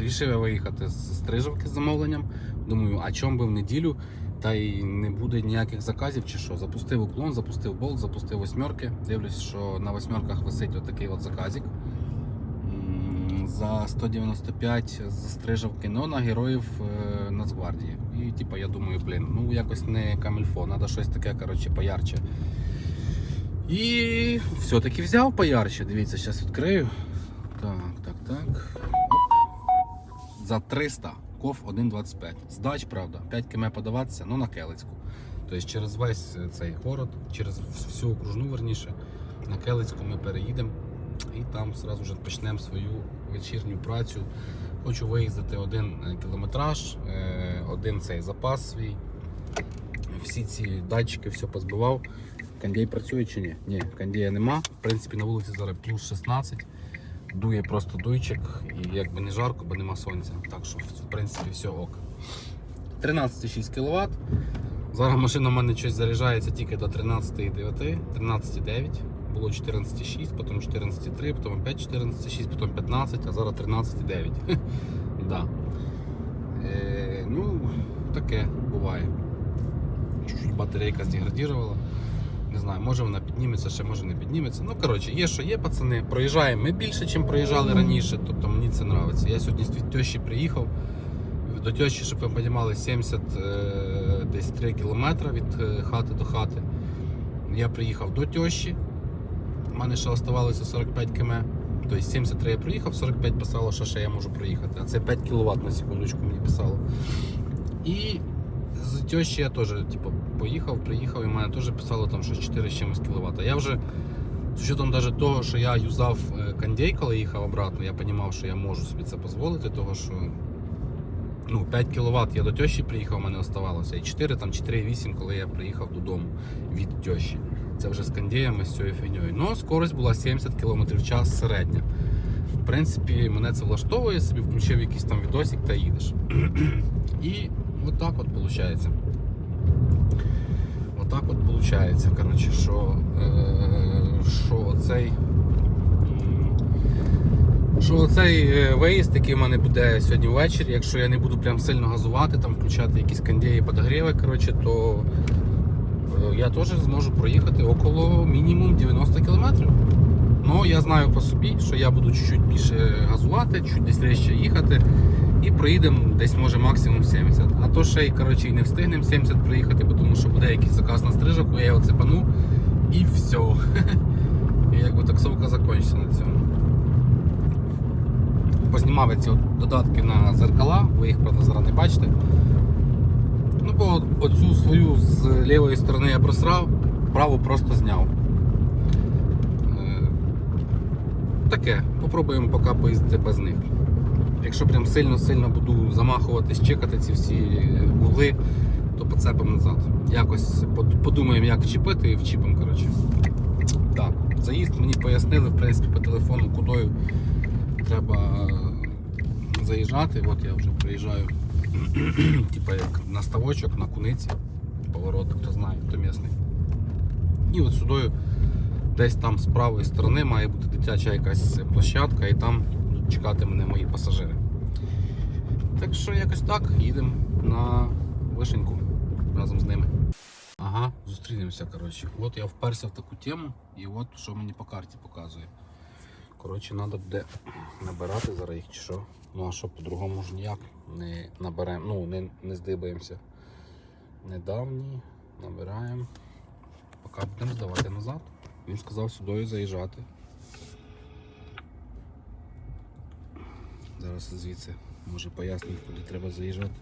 Рішив я виїхати з Стрижавки з замовленням. Думаю, а чом би в неділю, та й не буде ніяких заказів чи що. Запустив уклон, запустив болт, запустив восьмерки. Дивлюсь, що на восьмерках висить отакий от заказик. За 195 з Стрижавки, но на героїв е, Нацгвардії. І типу, я думаю, блін, ну якось не камільфо, треба щось таке, коротше, поярче. І все-таки взяв поярче. Дивіться, зараз відкрию. Так, так, так. За 300 ков 1,25. Здач, правда, 5 км подаватися, ну на Келицьку. Тобто через весь е, цей город, через всю окружну верніше, на Келицьку ми переїдемо і там одразу вже почнемо свою вечірню працю. Хочу виїздити один е, кілометраж, е, один цей запас свій. Всі ці датчики все позбивав. Кондей працює чи ні? Ні, кондея нема. В принципі, на вулиці зараз плюс 16. Дує просто дуйчик і якби не жарко, бо нема сонця. Так що, в принципі, все ок. 13,6 кВт. Зараз машина в мене щось заряджається тільки до 13,9, 13,9. Було 14,6, потім 14,3, потім опять 14,6, потім 15, а зараз 13,9. да. е, ну, таке буває. Чуть-чуть батарейка здеградувала. Не знаю, може вона підніметься, ще може не підніметься. Ну, коротше, є, що є, пацани. Проїжджаємо ми більше, ніж проїжджали раніше. Тобто мені це подобається. Я сьогодні від тещі приїхав. До тещі, щоб ви розуміли, 73 кілометри від е, хати до хати. Я приїхав до тещі. У мене ще оставалося 45 км. Тобто 73 я проїхав, 45 писало, що ще я можу проїхати. А це 5 кВт на секундочку мені писало. І з тещі я теж типу, поїхав, приїхав, і мене теж писало там, що 4 з чимось кВт. Я вже з учетом навіть того, що я юзав е, кондей, коли їхав обратно, я розумів, що я можу собі це дозволити, того що ну, 5 кВт я до тещі приїхав, у мене оставалося. І 4, там 4,8, коли я приїхав додому від тещі. Це вже з кондеями, з цією фігньою. Ну, скорость була 70 км в час середня. В принципі, мене це влаштовує, собі включив якийсь там відосик та їдеш. І отак от виходить. Отак от виходить, коротше, що, е, що оцей. Що оцей е, виїзд, який в мене буде сьогодні ввечері, якщо я не буду прям сильно газувати, там включати якісь кондеї подогріви, коротше, то е, я теж зможу проїхати около мінімум 90 кілометрів. Ну, я знаю по собі, що я буду чуть-чуть більше газувати, чуть десь речі їхати і проїдемо десь може максимум 70. А то ще й коротше, не встигнемо 70 проїхати, тому що буде якийсь заказ на стрижок, я його цепану і все. І якби таксовка закінчиться на цьому. Познімав ці додатки на зеркала, ви їх правда зараз не бачите. Ну, бо оцю свою з лівої сторони я просрав, праву просто зняв. Е, Таке, попробуємо поки поїздити без них. Якщо прям сильно-сильно буду замахуватись, чекати ці всі угли, то поцепимо назад. Якось подумаємо, як вчепити і вчіпимо, коротше. Так, заїзд мені пояснили, в принципі, по телефону, кудою треба е, заїжджати. От я вже приїжджаю, типа як на ставочок, на куниці. Поворот, хто знає, хто місний. І от сюдою десь там з правої сторони має бути дитяча якась площадка, і там чекати мене мої пасажири. Так що якось так, їдемо на вишеньку разом з ними. Ага, зустрінемося, коротше. От я вперся в таку тему, і от що мені по карті показує. Коротше, треба буде набирати зараз їх чи що. Ну а що по-другому ж ніяк не наберемо, ну не, не здибаємося. Недавні набираємо. Поки будемо здавати назад. Він сказав сюди заїжджати. Зараз звідси може пояснить, куди треба заїжджати.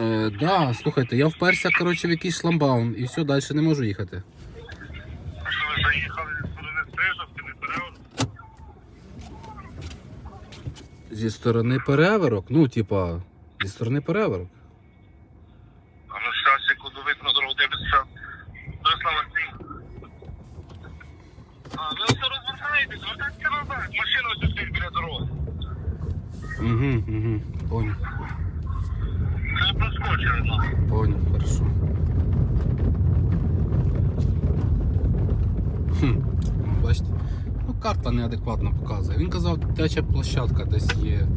Е, да, слухайте, я вперся коротше, в якийсь шламбаун і все, далі не можу їхати. Зі сторони переверок, ну, типа, зі сторони переверок. А ну зараз секунду викну дорогу, дивиться. Борислава Сій. А, ви все розвертаєтесь, вертайтеся назад. Машина біля дороги. Угу, угу, понял, Це проскочили, ну. понял, хорошо. Хм. бачите. Ну, карта неадекватно показує. Він казав, теча площадка десь є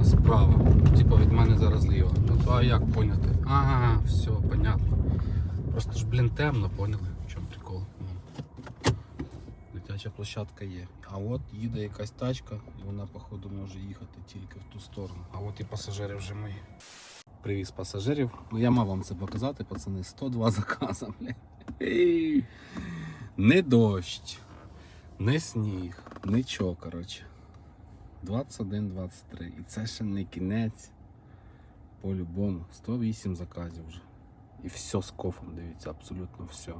е, справа. Типа від мене зараз зліва. Ну то а як поняти? Ага, все, понятно. Просто ж, блін, темно, поняли? В чому прикол? Дитяча площадка є. А от їде якась тачка, і вона, походу, може їхати тільки в ту сторону. А от і пасажири вже мої. Привіз пасажирів. Ну я мав вам це показати, пацани. 102 заказа, блін. Не дощ, не сніг, нічого, коротше. 21-23. І це ще не кінець. По-любому. 108 заказів вже. І все з кофом, дивіться, абсолютно все.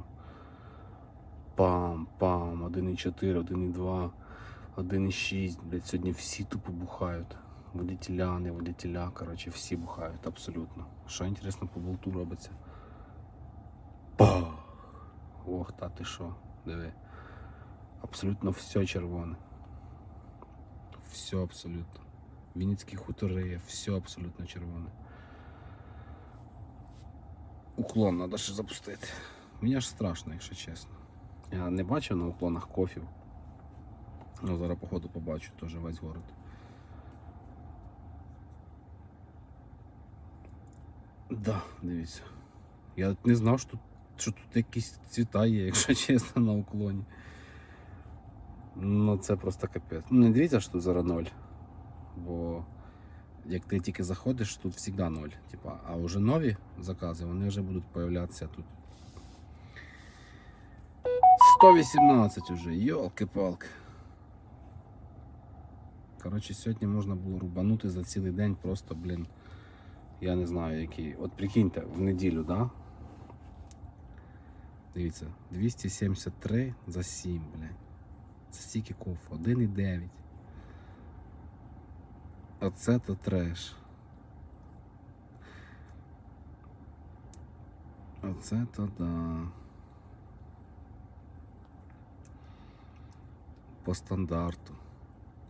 Пам, пам, 1,4, 1,2, 1,6. Блять, сьогодні всі тупо бухають. Водітеля, не водітеля, коротше, всі бухають, абсолютно. Що інтересно по болту робиться? Пах! Ох, та ти що, диви. Абсолютно все червоне. Все абсолютно. Вінницькі хутори, все абсолютно червоне. Уклон треба ще запустити. Мені аж страшно, якщо чесно. Я не бачив на уклонах кофів. Ну, зараз, походу, побачу теж весь город. Да, дивіться. Я не знав, що тут, що тут якісь цвіта є, якщо чесно, на уклоні. Ну це просто капець. Ну не дивіться, що тут зараз ноль. Бо як ти тільки заходиш, тут завжди ноль. Типа, а вже нові закази, вони вже будуть появлятися тут. 118 уже, йолки-палки. Коротше, сьогодні можна було рубанути за цілий день просто, блін. Я не знаю який. От прикиньте, в неділю, да? Дивіться, 273 за 7, блядь. Це стільки кофе, 1,9. Оце то треш. Оце то да. По стандарту.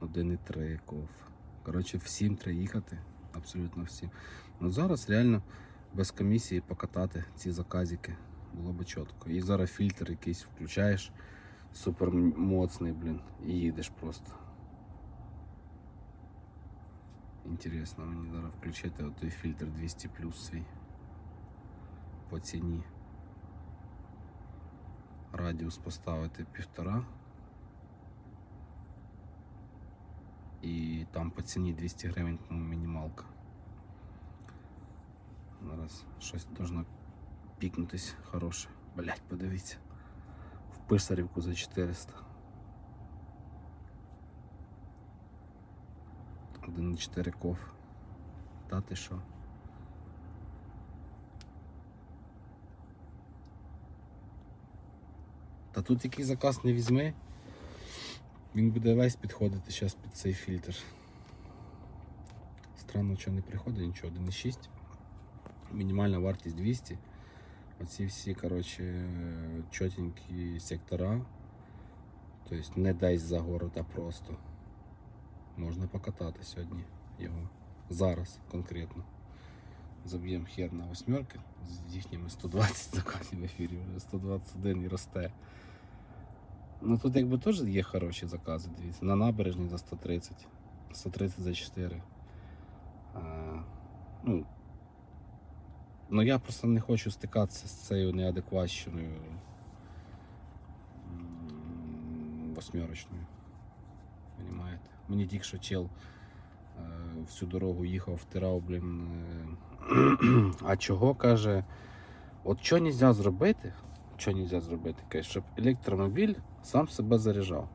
1,3 кофе. Коротше, всім треба їхати. Абсолютно всім. Ну зараз реально без комісії покатати ці заказики було би чітко. І зараз фільтр якийсь включаєш супер моцний, блін, і їдеш просто. Інтересно, мені зараз включити отой фільтр 200 плюс свій по ціні. Радіус поставити півтора. І там по ціні 200 гривень мінімалка. Зараз щось должно пікнутись хороше. Блять, подивіться. В писарівку за 400. 1,4 коф. Та ти що? Та тут який заказ не візьми, він буде весь підходити зараз під цей фільтр. Странно, що не приходить нічого, 1,6. Мінімальна вартість 200. Оці всі, коротше, чотенькі сектора. Тобто не десь за город, а просто. Можна покатати сьогодні його. Зараз конкретно. Заб'ємо хер на восьмерки з їхніми 120 заказів в ефірі, вже 121 і росте. Ну тут якби теж є хороші закази, дивіться. На набережній за 130, 130 за 4. А, ну, ну я просто не хочу стикатися з цією неадекватщиною восьмерочною. Понімаєте? Мені тільки що чел е, всю дорогу їхав, втирав, блін. е, а чого каже? От що нельзя зробити? Що нельзя зробити? Каже, щоб електромобіль сам себе заряджав.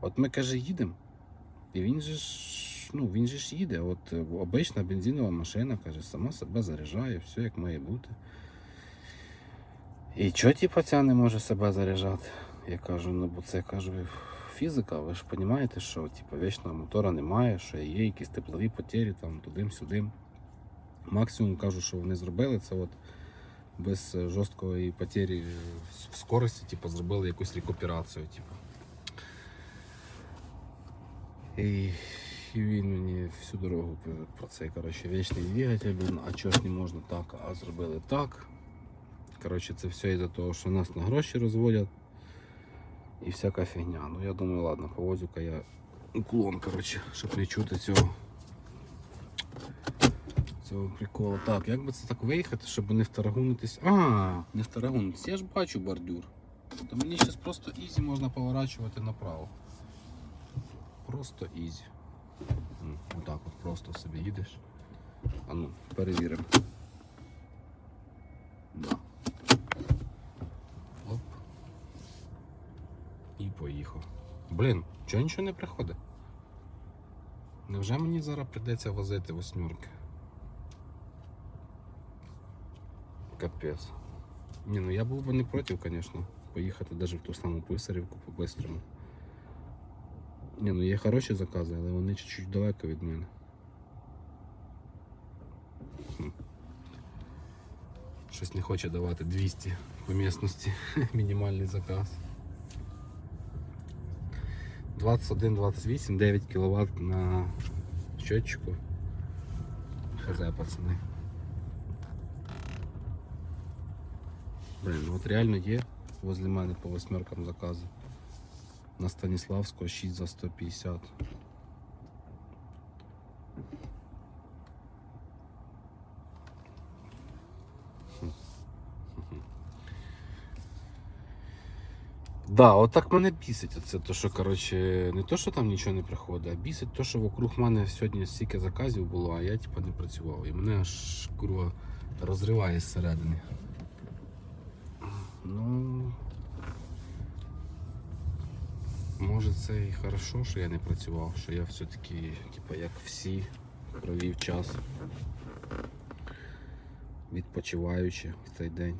От ми каже, їдемо. І він же ж, ну, він же ж їде. От е, обична бензинова машина, каже, сама себе заряджає, все як має бути. І чого типа ця не може себе заряджати? Я кажу, ну бо це кажу, фізика, ви ж розумієте, що типу, вічного мотора немає, що є якісь теплові потері там тудим-сюдим. Максимум кажу, що вони зробили, це от без е, жорсткої потері скорості, типу, зробили якусь рекуперацію. Типу. І, і він мені всю дорогу про- цей коротше, вічний двигатель, а чого ж не можна так, а зробили так. Коротше, це все із-за того, що нас на гроші розводять. і всяка фігня. Ну я думаю, ладно, повозю-ка я уклон, коротше, щоб не чути цього. Цього приколу. Так, як би це так виїхати, щоб не вторгунутись. А, не вторгунутись. Я ж бачу бордюр. То мені зараз просто ізі можна поворачувати направо. Просто ізі. Отак от просто собі їдеш. А ну, перевіримо. Да. Оп. І поїхав. Блін, чого нічого не приходить? Невже мені зараз прийдеться возити восьмерки? Капець. Ні, ну я був би не проти, звісно, поїхати навіть в ту саму писарівку по-бистрому. Ні, ну є хороші закази, але вони чуть-чуть далеко від мене. Хм. Щось не хоче давати 200 по місності. Мінімальний заказ. 21-28, 9 кВт на счетчику. Хз, пацани. Блин, ну от реально є возле мене по восьмеркам закази. На Станіславського 6 за 150. Да, от так мене бісить. Оце то, що коротше, не то, що там нічого не приходить, а бісить то, що вокруг мене сьогодні стільки заказів було, а я типа не працював. І мене аж курва розриває зсередини. Ну. Може це і хорошо, що я не працював, що я все-таки, типа, як всі, провів час. Відпочиваючи в цей день.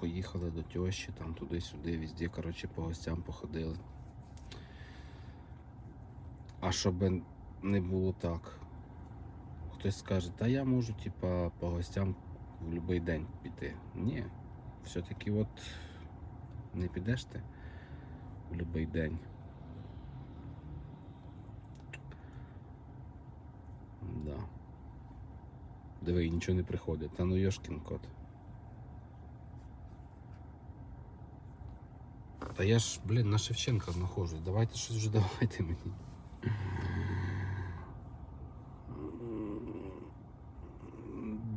Поїхали до тещі, там туди-сюди, везде, коротше, по гостям походили. А щоб не було так. Хтось скаже, та я можу, типа, по гостям в будь-який день піти. Ні. Все-таки от не підеш ти в будь-який день. Да. Диви, нічого не приходить. Та ну йошкін кот. Та я ж, блін, на Шевченка знаходжусь. Давайте щось вже давайте мені.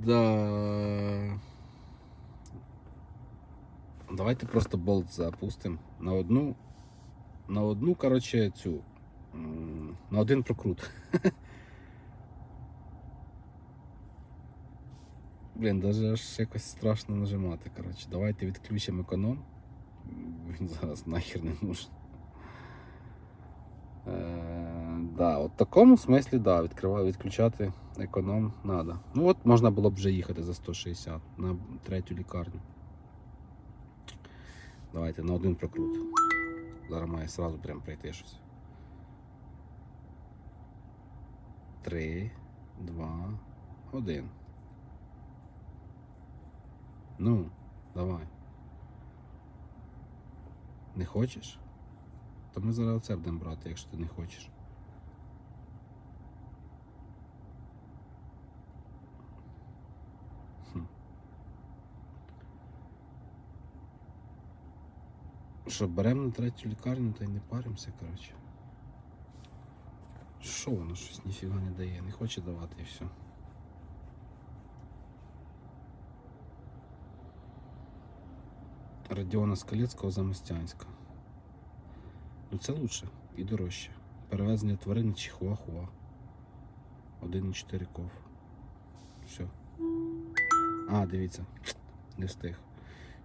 Да. Давайте просто болт запустимо. На одну. На одну, коротше, цю. На один прокрут. Блін, даже аж якось страшно нажимати. Коротше, давайте відключимо економ. Він зараз нахер не нужен. Е, да, от в такому смислі, да, відкриваю, відключати економ треба. Ну от можна було б вже їхати за 160 на третю лікарню. Давайте на один прокрут. Зараз має сразу прям прийти щось. Три, два, один. Ну, давай. Не хочеш? То ми зараз оце будемо брати, якщо ти не хочеш. Хм. Що, беремо на третю лікарню та й не паримося, коротше. Що воно щось ніфіга не дає, не хоче давати і все. Радіона Скалецького Замостянська. Ну це лучше і дорожче. Перевезення тварин чихуахуа. 1,4 ков. Все. А, дивіться, не встиг.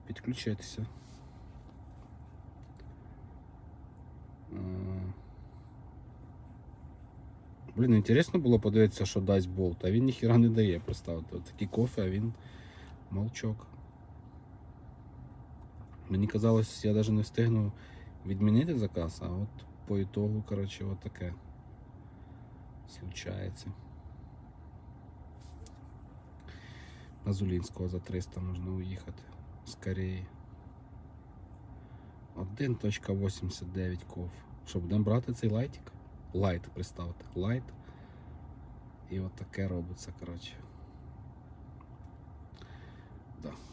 Підключитися. Блін, інтересно було подивитися, що дасть болт, а він ніхіра не дає. От такий кофе, а він молчок. Мені казалось, я навіть не встигну відмінити заказ, а от по ітогу, коротше, от таке случається. На Зулінського за 300 можна уїхати. Скоріше. 1.89 ков. Що, будемо брати цей лайтик? Лайт, представте. Лайт. І от таке робиться, коротше.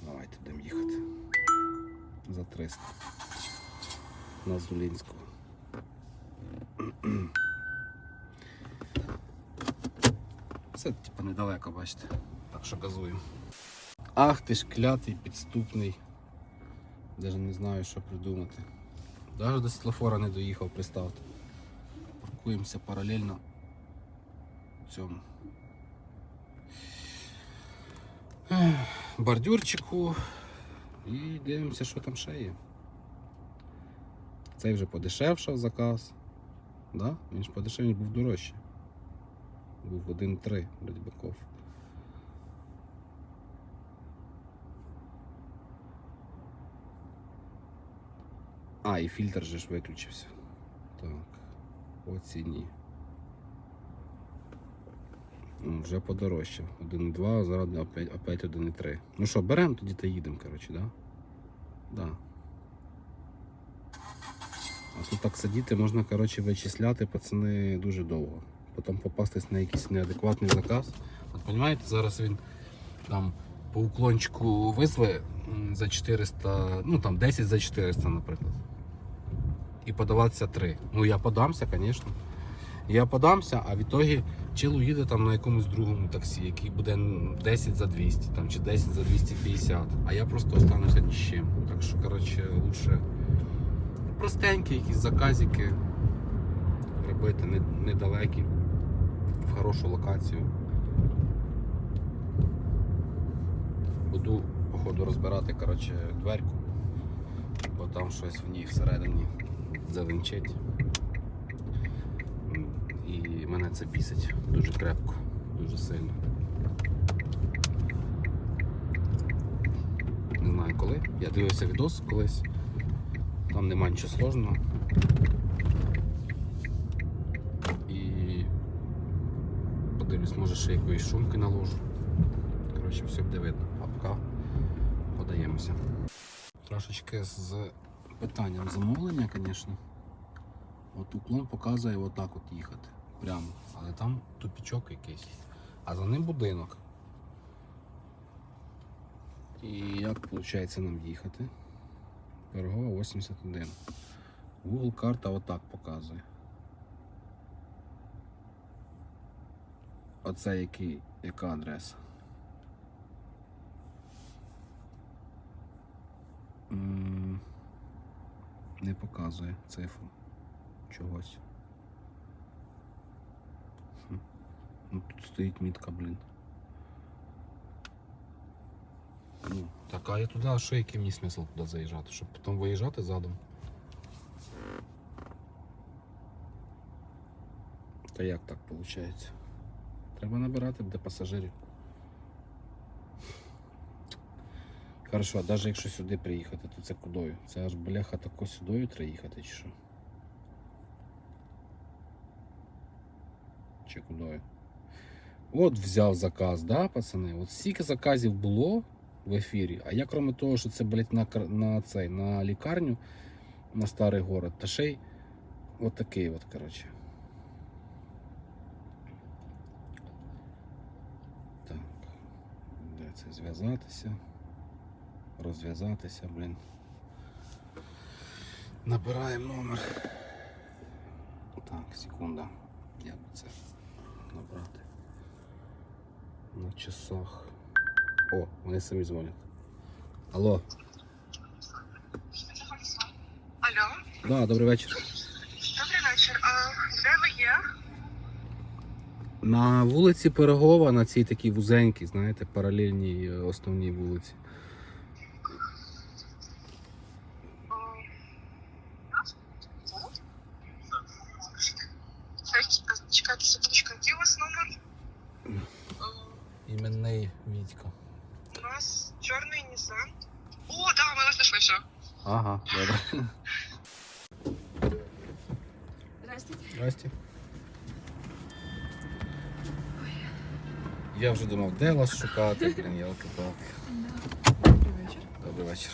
Давайте будемо їхати. За 300. На Зулінську. Це типа недалеко, бачите. Так що газуємо. Ах ти ж клятий, підступний. Даже не знаю, що придумати. Даже до світлофора не доїхав, представте. Паркуємося паралельно цьому. Ех, Бордюрчику і дивимося, що там ще є. Цей вже подешевшав заказ. Да? Він ж подешевший, був дорожчий. Був 1,3 Радьбаков. А, і фільтр же ж виключився. Так, по ціні. Вже подорожчав. 1,2, а зараз опять, опять 1,3. Ну що, беремо тоді та їдемо, коротше, да? Да. А тут так сидіти можна, коротше, вичисляти, пацани, дуже довго. Потім попастись на якийсь неадекватний заказ. От розумієте, зараз він там по уклончику визве за 400, ну там 10 за 400, наприклад. І подаватися 3. Ну я подамся, звісно. Я подамся, а в ітогі чил уїде там на якомусь другому таксі, який буде 10 за 200 там, чи 10 за 250, а я просто остануся ні з чим. Так що, коротше, лучше простенькі якісь заказики робити недалекі, в хорошу локацію. Буду, походу, розбирати коротше, дверку, бо там щось в ній всередині завинчить. М, І мене це бісить дуже крепко, дуже сильно. Не знаю коли. Я дивився відос колись. Там нема нічого сложного. І подивлюсь, може ще якоїсь шумки наложу. Коротше, все буде видно. А подаємося. Трошечки з питанням замовлення, звісно. От уклон показує отак от їхати. Прямо. Але там тупічок якийсь. А за ним будинок. І як виходить нам їхати? Пирогова 81. Google карта отак показує. Оце який, яка адреса? М, Не показує цифру чогось. Ну, тут стоїть мітка, блін. Ну, так, а я туди, а що який мені смисл туди заїжджати? Щоб потім виїжджати задом? Та як так виходить? Треба набирати де пасажирів. Хорошо, а навіть якщо сюди приїхати, то це кудою? Це аж бляха тако сюдою треба їхати чи що? Чи кудою? От взяв заказ, да, пацани? От стільки заказів було в ефірі, а я, крім того, що це, блядь, на, на цей, на лікарню, на старий город, та ще й от такий от, коротше. Так, де це зв'язатися? Розв'язатися, блін. Набираємо номер. Так, секунда. Як би це набрати? На часах. О, вони самі дзвонять. Алло, Алло, да, добрий вечір. добрий вечір. А де ви є? На вулиці Пирогова, на цій такій вузенькій, знаєте, паралельній е, основній вулиці. Е, Чекайте секундочку, який у вас номер? Е, Іменний Вітька. У нас чорний Nissan. О, да, ми вас знайшли все. Ага, добре. Здравствуйте. Здрасте. Я вже думав, де вас шукати, блін, ялки-палки. Добрий вечір. Добрий вечір.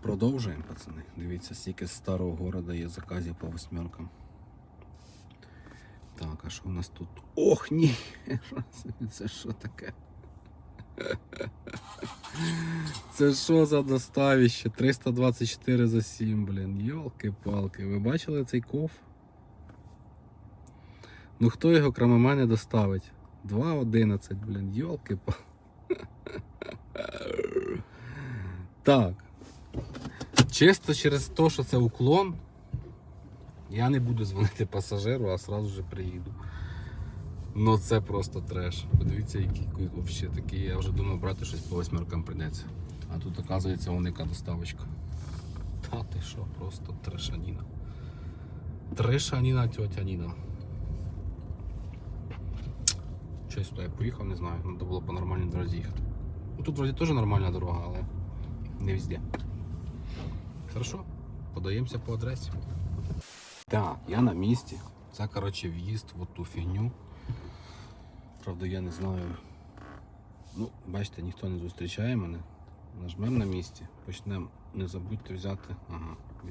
Продовжуємо, пацани. Дивіться, стільки з старого города є заказів по восьмеркам. Так, а що в нас тут? Ох, ні! Це що таке? Це що за доставище? 324 за 7, блін. Йолки-палки. Ви бачили цей ков? Ну хто його крім мене доставить? 2.11, блін, йолки Так. Чисто через те, що це уклон, я не буду дзвонити пасажиру, а сразу же приїду. Ну це просто треш. Подивіться, який взагалі такий. Я вже думав брати щось по восьмеркам прийдеться. А тут оказується уника доставочка. Та ти що, просто трешаніна. Трешаніна тьотя Щось туди я поїхав, не знаю. Треба було по нормальній дорозі їхати. Ну тут вроді теж нормальна дорога, але не везде. Хорошо, подаємося по адресі. Так, я на місці. Це, коротше, в'їзд в ту фігню. Правда, я не знаю. Ну, бачите, ніхто не зустрічає мене. Нажмемо на місці, почнемо. Не забудьте взяти. Ага, е,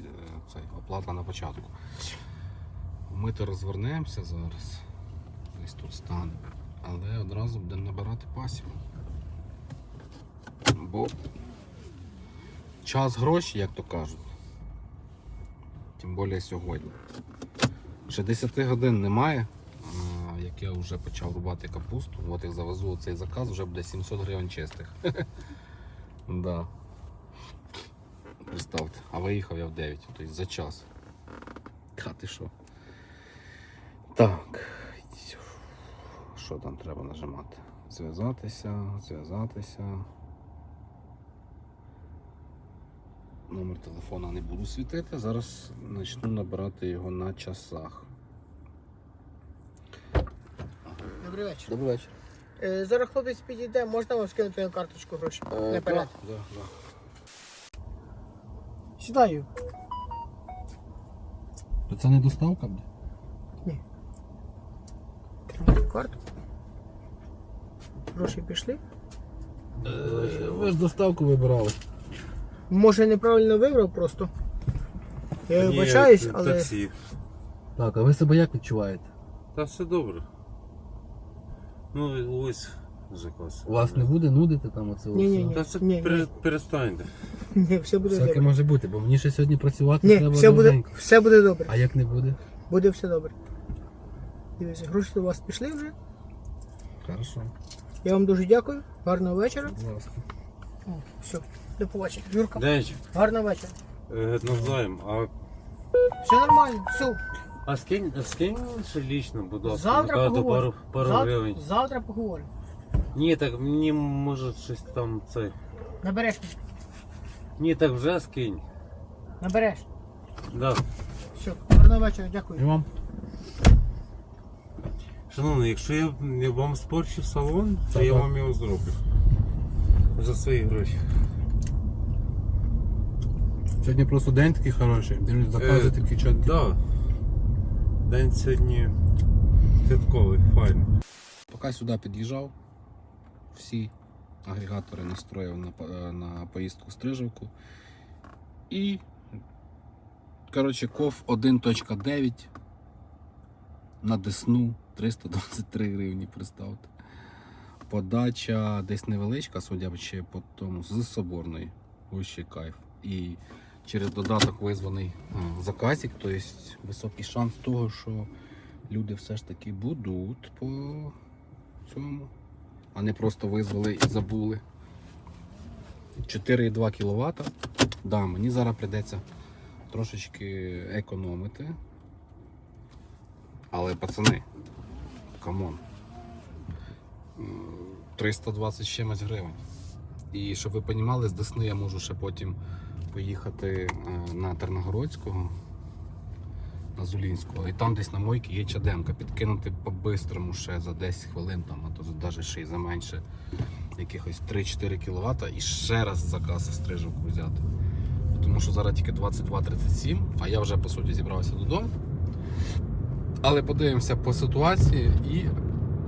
цей, оплата на початку. Ми то розвернемося зараз. Десь тут стане. Але одразу будемо набирати пасів. Бо час гроші, як то кажуть. Тим більше сьогодні. Ще 10 годин немає, як я вже почав рубати капусту. От як завезу цей заказ, вже буде 700 гривень чистих. да. Представте, а виїхав я в 9, тобто за час. Та ти що? Так. Що там треба нажимати? Зв'язатися, зв'язатися. Номер телефона не буду світити. Зараз почну набирати його на часах. Добрий вечір. Добрий вечір. Е, зараз хлопець підійде, можна вам скинути на карточку гроші? Наперед. Да, да. Сідаю. То це не доставка буде? Тримайте карту. Гроші пішли. Ви ж доставку вибирали. Може неправильно вибрав просто. Я вибачаюсь, але Таксі. Так, а ви себе як відчуваєте? Та все добре. Ну ось заказ. Вас не буде нудити там оце? Ні, ні, ні. Та все Ні, пере- ні. перестаньте. ні, все буде Всяке добре. може бути, бо мені ще сьогодні працювати Ні, треба все буде, довгенько. все буде добре. А як не буде? Буде все добре. Дивіться, гроші у вас пішли вже. Хорошо. Я вам дуже дякую. Гарного вечора. Будь ласка. О, все, до побачення. Юрка, Денчик, гарного вечора. е, навзаєм, а, Все нормально, все. а скинь, а скинь ще лічно, будь ласка, Завтра на карту поговоримо. пару, пару Зав- гривень. Завтра поговоримо. Ні, так мені може щось там це. Набереш. Ні, так вже скинь. Набереш. Да. Все, гарного вечора, дякую. І вам? Шановний, якщо я, вам спорчу салон, то Так, я вам його зроблю. За свої гроші. Сьогодні просто день такий хороший. Закази Е, такі чіткі. Да. День сьогодні святковий, файний. Поки сюди під'їжджав, всі агрегатори настроїв на, е, на поїздку в Стрижівку. І, коротше, ков 1.9 на Десну 323 гривні, представте. Подача десь невеличка, судячи по тому, з соборної. Ось ще кайф. І через додаток визваний е, заказик, тобто високий шанс того, що люди все ж таки будуть по цьому, а не просто визвали і забули. 4,2 кВт. Да, мені зараз прийдеться трошечки економити. Але пацани, камон. 320 з чимось гривень. І щоб ви розуміли, з Десни я можу ще потім поїхати е, на Терногородського, на Зулінського, і там десь на мойці є чадемка, підкинути по-бистрому ще за 10 хвилин, там, а то навіть ще й за менше якихось 3-4 кВт і ще раз заказ в стрижівку взяти. Тому що зараз тільки 22.37, а я вже по суті зібрався додому. Але подивимося по ситуації і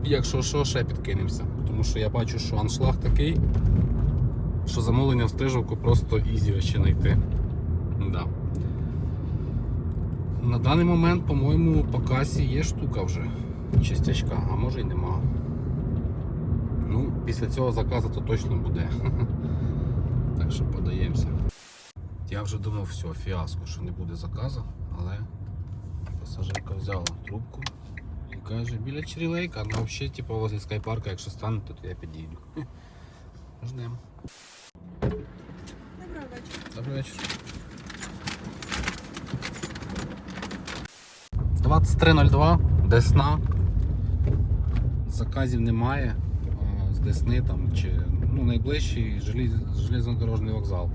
якщо що, ще підкинемося. Тому що я бачу, що аншлаг такий, що замовлення в стрижівку просто ізі ще знайти. Да. На даний момент, по-моєму, по касі є штука вже чистячка, а може й нема. Ну, після цього заказу то точно буде. Так що подаємося. Я вже думав, все, фіаско, що не буде заказу, але пасажирка взяла трубку і каже, біля Чирілейка, ну взагалі, типу, возле скайпарка, якщо стане, то я підійду. Ждемо. Доброго вечора. Добрий вечір. 23.02, Десна. Заказів немає. З Десни там чи ну, найближчий желіз- железнодорожний вокзал.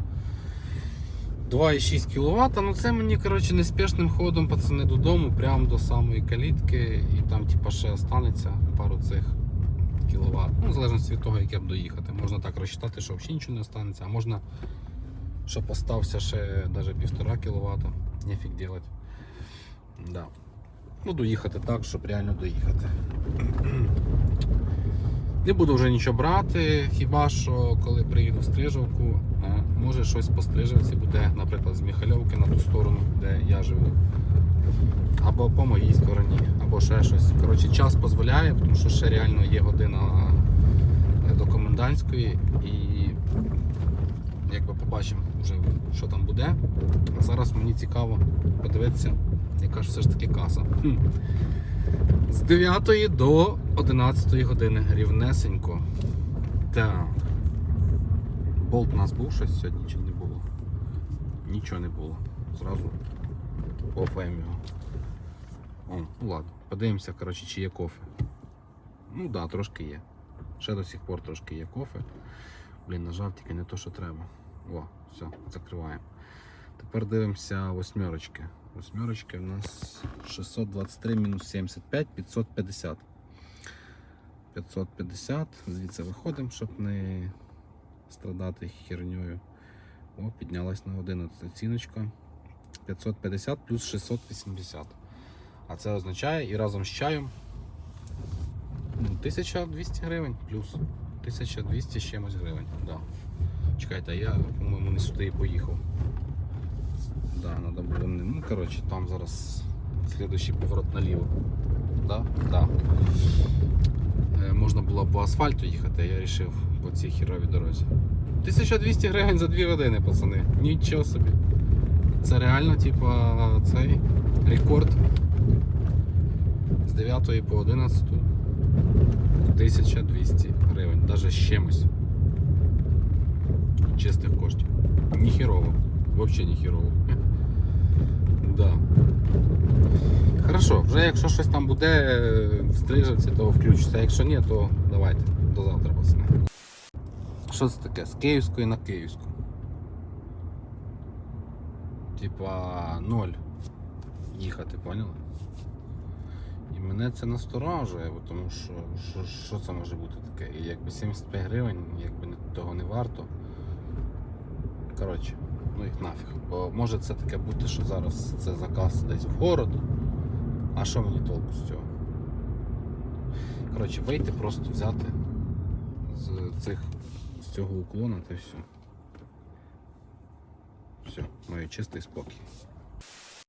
2,6 кВт, ну це мені коротше, неспішним ходом пацани додому, прямо до самої калітки, і там типа, ще останеться пару цих кіловат. Ну, в залежності від того, як я б доїхати. Можна так розчитати, що взагалі нічого не останеться, а можна щоб остався ще навіть півтора кіловата. Нефіг делать. Да. Ну, доїхати так, щоб реально доїхати. Не буду вже нічого брати, хіба що коли приїду в Стрижовку, е, може щось по буде, наприклад, з Міхальовки на ту сторону, де я живу. Або по моїй стороні, або ще щось. Коротше, час дозволяє, тому що ще реально є година е, до комендантської і якби побачимо вже, що там буде. А зараз мені цікаво подивитися, яка ж все ж таки каса. З 9 до 11 години рівнесенько. Так. Болт у нас був щось сьогодні чи не було? Нічого не було. Зразу офаємо його. О, ну ладно, подивимося, коротше, чи є кофе. Ну так, да, трошки є. Ще до сих пор трошки є кофе. Блін, нажав тільки не то, що треба. О, все, закриваємо. Тепер дивимося восьмерочки. Восьмерочки у нас 623 мінус 75, 550. 550. Звідси виходимо, щоб не страдати херньою. О, піднялась на 11 оціночка. 550 плюс 680. А це означає і разом з чаєм ну, 1200 гривень плюс 1200 з чимось гривень. Да. Чекайте, а я, по-моєму, не сюди і поїхав. Да, надо було не. Ну, коротше, там зараз слідуючий поворот наліво. Да? Да. Е, можна було по асфальту їхати, я вирішив по цій хіровій дорозі. 1200 гривень за 2 години, пацани. Нічого собі. Це реально, типа, цей рекорд. З 9 по 11. 1200 гривень, навіть з чимось. Чистих коштів. Ніхірово. Взагалі ніхірово. Да. Хорошо, вже якщо щось там буде е, в стрижавці, то включиться. Якщо ні, то давайте. До завтра, пацани. Що це таке? З Київської на Київську. Типа ноль їхати, поняли? І мене це насторажує, бо тому що, що що це може бути таке? І якби 75 гривень, якби того не варто. Коротше, ну їх нафіг. Бо може це таке бути, що зараз це заказ десь в город. А що мені толку з цього? Коротше, вийти, просто взяти з цих з цього уклона та все. Все, маю чистий спокій.